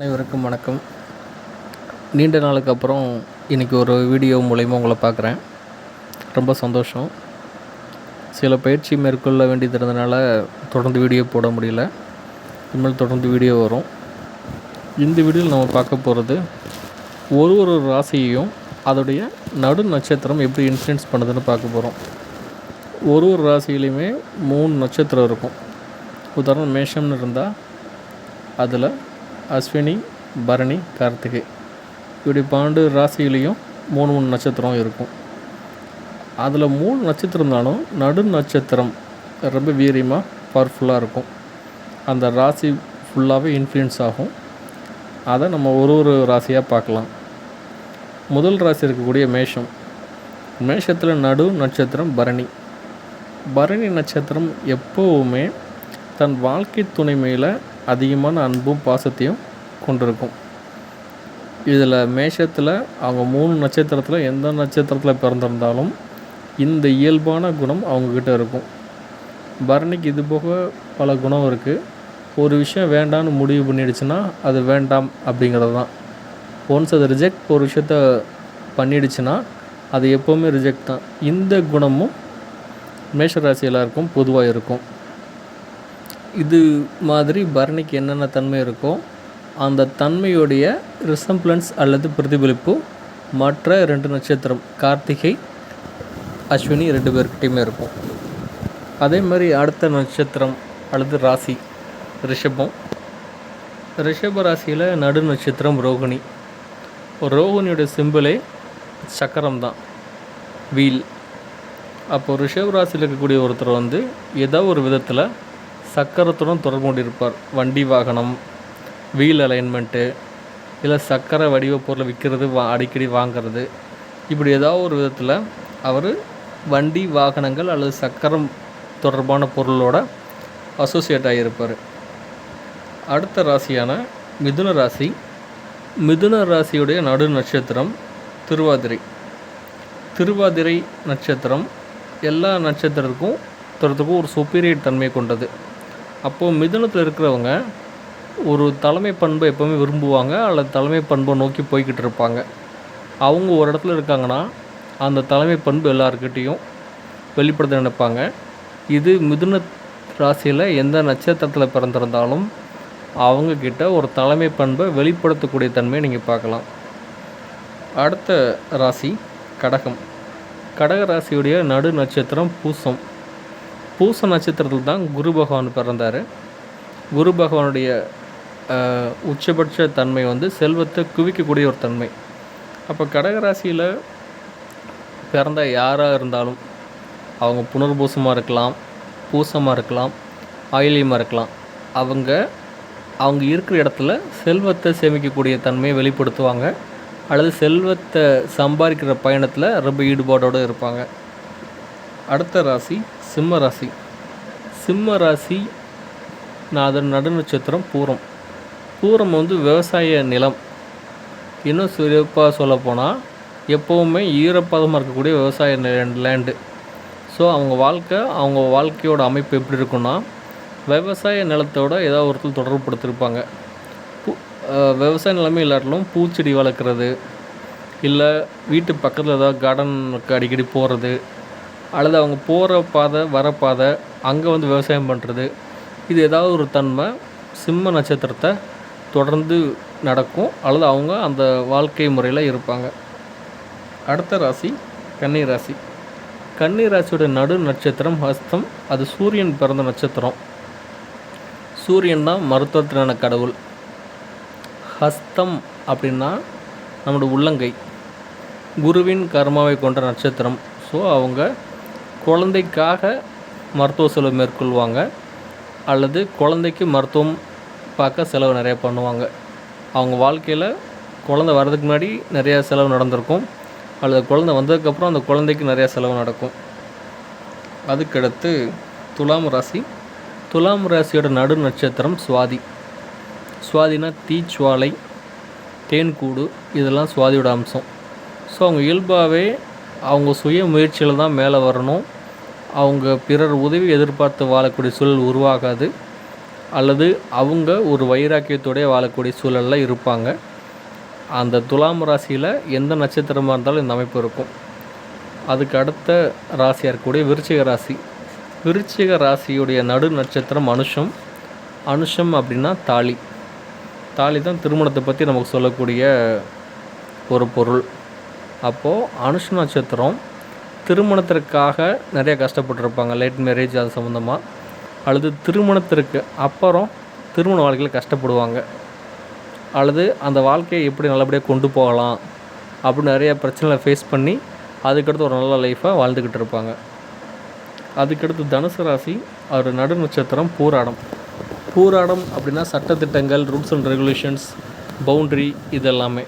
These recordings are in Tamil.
அனைவருக்கும் வணக்கம். நீண்ட நாளுக்கு அப்புறம் இன்றைக்கி ஒரு வீடியோ மூலயமா உங்களை பார்க்குறேன். ரொம்ப சந்தோஷம். சில பயிற்சி மேற்கொள்ள வேண்டியது இருந்தனால தொடர்ந்து வீடியோ போட முடியல. இனிமேல் தொடர்ந்து வீடியோ வரும். இந்த வீடியோவில் நம்ம பார்க்க போகிறது ஒரு ஒரு ராசியையும் அதோடைய நடு நட்சத்திரம் எப்படி இன்ஃப்ளூயன்ஸ் பண்ணுதுன்னு பார்க்க போகிறோம் ஒரு ஒரு ராசியிலையுமே மூணு நட்சத்திரம் இருக்கும். உதாரணம் மேஷம்னு இருந்தால் அதில் அஸ்வினி பரணி கார்த்திகை. இப்படி பன்னெண்டு ராசியிலையும் மூணு மூணு நட்சத்திரம் இருக்கும். அதில் மூணு நட்சத்திரம் இருந்தாலும் நடு நட்சத்திரம் ரொம்ப வீரியமாக பவர்ஃபுல்லாக இருக்கும். அந்த ராசி ஃபுல்லாகவே இன்ஃப்ளூயன்ஸ் ஆகும். அதை நம்ம ஒரு ஒரு ராசியாக பார்க்கலாம். முதல் ராசி இருக்கக்கூடிய மேஷம். மேஷத்தில் நடு நட்சத்திரம் பரணி. பரணி நட்சத்திரம் எப்போவுமே தன் வாழ்க்கை துணை மேலே அதிகமான அன்பும் பாசத்தையும் கொண்டிருக்கும். இதில் மேஷத்தில் அவங்க மூணு நட்சத்திரத்தில் எந்த நட்சத்திரத்தில் பிறந்திருந்தாலும் இந்த இயல்பான குணம் அவங்கக்கிட்ட இருக்கும். பரணிக்கு இது போக பல குணம் இருக்குது ஒரு விஷயம் வேண்டான்னு முடிவு பண்ணிடுச்சுன்னா அது வேண்டாம் அப்படிங்கிறது தான். ஒன்ஸ் அது ரிஜெக்ட் ஒரு விஷயத்த பண்ணிடுச்சுன்னா அது எப்போவுமே ரிஜெக்ட் தான். இந்த குணமும் மேஷராசி எல்லாருக்கும் பொதுவாக இருக்கும். இது மாதிரி பரணிக்கு என்னென்ன தன்மை இருக்கோ அந்த தன்மையுடைய ரிசம்பிளன்ஸ் அல்லது பிரதிபலிப்பு மற்ற ரெண்டு நட்சத்திரம் கார்த்திகை அஸ்வினி ரெண்டு பேர்கிட்டையுமே இருக்கும். அதே மாதிரி அடுத்த நட்சத்திரம் அல்லது ராசி ரிஷபம். ரிஷப ராசியில் நடு நட்சத்திரம் ரோகிணி. ரோகிணியோட சிம்பிளே சக்கரம் தான் வீல். அப்போது ரிஷப ராசியில் இருக்கக்கூடிய ஒருத்தர் வந்து ஏதோ ஒரு விதத்தில் சக்கரத்துடன் தொடர்பு கொண்டிருப்பார். வண்டி வாகனம் வீல் அலைன்மெண்ட்டு இல்லை சக்கரை வடிவ பொருளை விற்கிறது வா அடிக்கடி வாங்கிறது. இப்படி ஏதாவது ஒரு விதத்தில் அவர் வண்டி வாகனங்கள் அல்லது சக்கரம் தொடர்பான பொருளோட அசோசியேட் ஆகியிருப்பார் அடுத்த ராசியான மிதுன ராசி. மிதுன ராசியுடைய நடு நட்சத்திரம் திருவாதிரை. திருவாதிரை நட்சத்திரம் எல்லா நட்சத்திரத்துக்கும் ஒருத்தருக்கும் ஒரு சுப்பீரியர் தன்மை கொண்டது. அப்போது மிதுனத்தில் இருக்கிறவங்க ஒரு தலைமை பண்பை எப்போவுமே விரும்புவாங்க அல்லது தலைமை பண்பை நோக்கி போய்கிட்டு இருப்பாங்க. அவங்க ஒரு இடத்துல இருக்காங்கன்னா அந்த தலைமை பண்பு எல்லாருக்கிட்டேயும் வெளிப்படுத்த நினைப்பாங்க. இது மிதுன ராசியில் எந்த நட்சத்திரத்தில் பிறந்திருந்தாலும் அவங்கக்கிட்ட ஒரு தலைமை பண்பை வெளிப்படுத்தக்கூடிய தன்மையை நீங்கள் பார்க்கலாம். அடுத்த ராசி கடகம். கடக ராசியுடைய நடு நட்சத்திரம் பூசம். பூச நட்சத்திரத்தில் தான் குரு பகவான் பிறந்தார். குரு பகவானுடைய உச்சபட்ச தன்மை வந்து செல்வத்தை குவிக்கக்கூடிய ஒரு தன்மை. அப்போ கடகராசியில் பிறந்த யாராக இருந்தாலும் அவங்க புனர்பூசமாக இருக்கலாம் பூசமாக இருக்கலாம் ஆயிலியமாக இருக்கலாம். அவங்க அவங்க இருக்கிற இடத்துல செல்வத்தை சேமிக்கக்கூடிய தன்மையை வெளிப்படுத்துவாங்க. அல்லது செல்வத்தை சம்பாதிக்கிற பயணத்தில் ரொம்ப ஈடுபாடோடு இருப்பாங்க. அடுத்த ராசி சிம்ம ராசி. சிம்ம ராசி நான் அதன் நடுநட்சத்திரம் பூரம். பூரம் வந்து விவசாய நிலம். இன்னும் சிறப்பாக சொல்லப்போனால் எப்போவுமே ஈரப்பதமாக இருக்கக்கூடிய விவசாய லேண்டு ஸோ அவங்க வாழ்க்கை அவங்க வாழ்க்கையோட அமைப்பு எப்படி இருக்குன்னா விவசாய நிலத்தோட ஏதாவது ஒருத்தர் தொடர்புபடுத்திருப்பாங்க பூ விவசாய நிலமே இல்லாட்டிலும் பூச்செடி வளர்க்குறது இல்லை வீட்டு பக்கத்தில் ஏதாவது கார்டனுக்கு அடிக்கடி போகிறது அல்லது அவங்க போகிற பாதை வர பாதை அங்கே வந்து விவசாயம் பண்ணுறது இது ஏதாவது ஒரு தன்மை சிம்ம நட்சத்திரத்தை தொடர்ந்து நடக்கும் அல்லது அவங்க அந்த வாழ்க்கை முறையில் இருப்பாங்க. அடுத்த ராசி கன்னி ராசி. கன்னி ராசியோட நடு நட்சத்திரம் ஹஸ்தம் அது சூரியன் பிறந்த நட்சத்திரம். சூரியன் தான் மருத்துவத்தினான கடவுள். ஹஸ்தம் அப்படின்னா நம்மளோட உள்ளங்கை. குருவின் கர்மாவை கொண்ட நட்சத்திரம். ஸோ அவங்க குழந்தைக்காக மருத்துவ செலவு மேற்கொள்வாங்க அல்லது குழந்தைக்கு மருத்துவம் பார்க்க செலவு நிறைய பண்ணுவாங்க. அவங்க வாழ்க்கையில் குழந்தை வர்றதுக்கு முன்னாடி நிறையா செலவு நடந்திருக்கும். அல்லது குழந்தை வந்ததுக்கப்புறம் அந்த குழந்தைக்கு நிறையா செலவு நடக்கும். அதுக்கடுத்து துலாம் ராசி. துலாம் ராசியோட நடு நட்சத்திரம் சுவாதி. சுவாதினா தீச்சுவாலை தேன்கூடு இதெல்லாம் சுவாதியோட அம்சம். ஸோ அவங்க இயல்பாகவே அவங்க சுய முயற்சியில் தான் மேலே வரணும். அவங்க பிறர் உதவி எதிர்பார்த்து வாழக்கூடிய சூழல் உருவாகாது. அல்லது அவங்க ஒரு வைராக்கியத்தோடய வாழக்கூடிய சூழலில் இருப்பாங்க. அந்த துலாம் ராசியில் எந்த நட்சத்திரமாக இருந்தாலும் இந்த அமைப்பு இருக்கும். அதுக்கு அடுத்த ராசியாக இருக்கக்கூடிய விருச்சிக ராசி. விருச்சிக ராசியுடைய நடு நட்சத்திரம் அனுஷம். அனுஷம் அப்படின்னா தாலி. தாலி தான் திருமணத்தை பற்றி நமக்கு சொல்லக்கூடிய ஒரு பொருள். அப்போது அனுஷ நட்சத்திரம் திருமணத்திற்காக நிறைய கஷ்டப்பட்டுருப்பாங்க லேட் மேரேஜ் அது சம்மந்தமாக அல்லது திருமணத்திற்கு அப்புறம் திருமண வாழ்க்கையில் கஷ்டப்படுவாங்க. அல்லது அந்த வாழ்க்கையை எப்படி நல்லபடியாக கொண்டு போகலாம் அப்படின்னு நிறைய பிரச்சனைகளை ஃபேஸ் பண்ணி அதுக்கடுத்து ஒரு நல்ல லைஃப்பை வாழ்ந்துக்கிட்டு இருப்பாங்க. அதுக்கடுத்து தனுசு ராசி அவர் நடு நட்சத்திரம் பூராடம். பூராடம் அப்படின்னா சட்டத்திட்டங்கள் ரூல்ஸ் அண்ட் ரெகுலேஷன்ஸ் பவுண்ட்ரி இதெல்லாமே.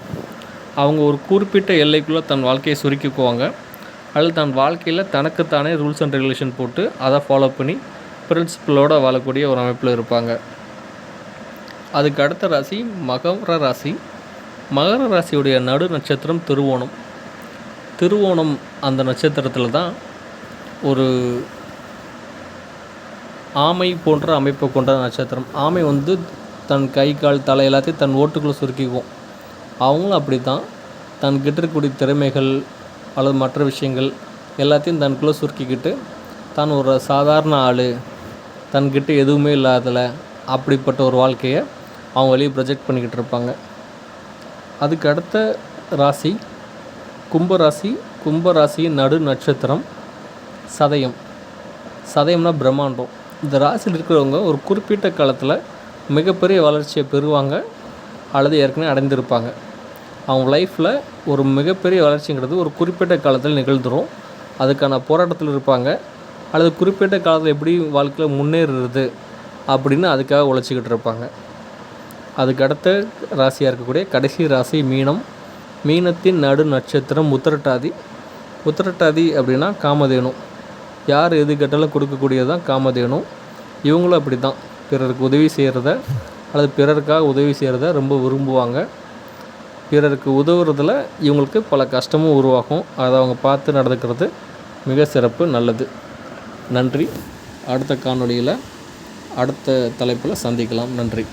அவங்க ஒரு குறிப்பிட்ட எல்லைக்குள்ளே தன் வாழ்க்கையை சுருக்கிக்குவாங்க. அல்லது தன் வாழ்க்கையில் தனக்குத்தானே ரூல்ஸ் அண்ட் ரெகுலேஷன் போட்டு அதை ஃபாலோ பண்ணி பிரின்சிபலோடு வாழக்கூடிய ஒரு அமைப்பில் இருப்பாங்க. அதுக்கு அடுத்த ராசி மகர ராசி. மகர ராசியுடைய நடு நட்சத்திரம் திருவோணம். திருவோணம் அந்த நட்சத்திரத்தில் தான் ஒரு ஆமை போன்ற அமைப்பை கொண்ட நட்சத்திரம். ஆமை வந்து தன் கை கால் தலை எல்லாத்தையும் தன் ஓட்டுக்குள்ளே சுருக்கிக்கும். அவங்களும் அப்படி தான் தன்கிட்ட இருக்கக்கூடிய திறமைகள் அல்லது மற்ற விஷயங்கள் எல்லாத்தையும் தனக்குள்ளே சுருக்கிக்கிட்டு தான் ஒரு சாதாரண ஆள் தன்கிட்ட எதுவுமே இல்லாதல அப்படிப்பட்ட ஒரு வாழ்க்கையை அவங்க வெளியே ப்ரொஜெக்ட் பண்ணிக்கிட்டு இருப்பாங்க. அதுக்கு அடுத்த ராசி கும்பராசி கும்பராசியின் நடு நட்சத்திரம் சதயம். சதயம்னா பிரம்மாண்டம். இந்த ராசியில் இருக்கிறவங்க ஒரு குறிப்பிட்ட காலத்தில் மிகப்பெரிய வளர்ச்சியை பெறுவாங்க. அல்லது ஏற்கனவே அடைந்திருப்பாங்க. அவங்க லைஃப்பில் ஒரு மிகப்பெரிய வளர்ச்சிங்கிறது ஒரு குறிப்பிட்ட காலத்தில் நிகழ்ந்துடும் அதுக்கான போராட்டத்தில் இருப்பாங்க. அல்லது குறிப்பிட்ட காலத்தில் எப்படி வாழ்க்கையில் முன்னேறுறது அப்படின்னு அதுக்காக உழைச்சிக்கிட்டு இருப்பாங்க. அதுக்கு அடுத்த ராசியாக இருக்கக்கூடிய கடைசி ராசி மீனம். மீனத்தின் நடு நட்சத்திரம் உத்திரட்டாதி. உத்திரட்டாதி அப்படின்னா காமதேனு. யார் எது கேட்டாலும் கொடுக்கக்கூடியது தான் காமதேனு. இவங்களும் அப்படி தான் பிறருக்கு உதவி செய்கிறத அல்லது பிறருக்காக உதவி செய்கிறத ரொம்ப விரும்புவாங்க. பிறருக்கு உதவுறதுல இவங்களுக்கு பல கஷ்டமும் உருவாகும். அதை அவங்க பார்த்து நடந்துக்கிறது மிக சிறப்பு நல்லது. நன்றி. அடுத்த காணொளியில் அடுத்த தலைப்பில் சந்திக்கலாம். நன்றி.